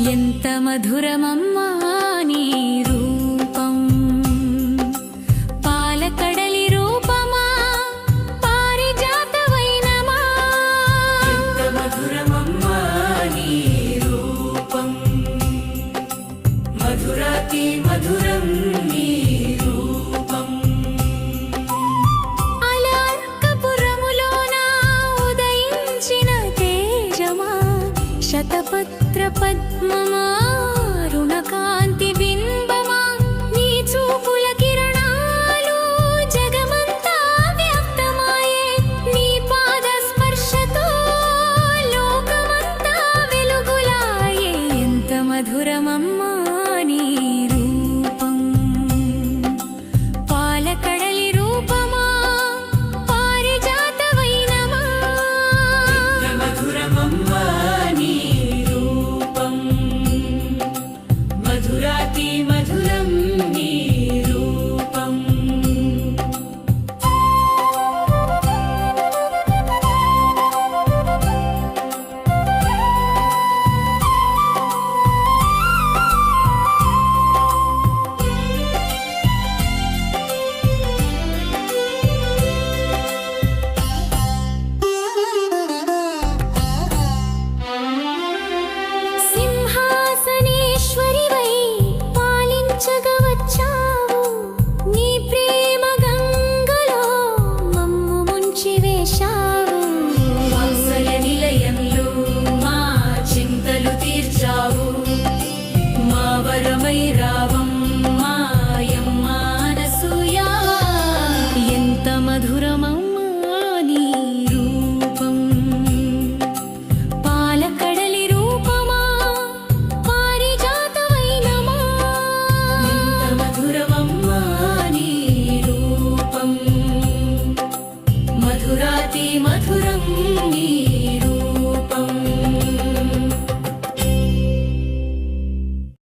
ఎంత మధురమమ్మా నీ రూపం. పాలకడలి రూపమా పారిజాతవైనమా. ఎంత మధురమమ్మా నీ రూపం. మధురాతి మధురం నీ शतपत्रपद्ममारुणकान्त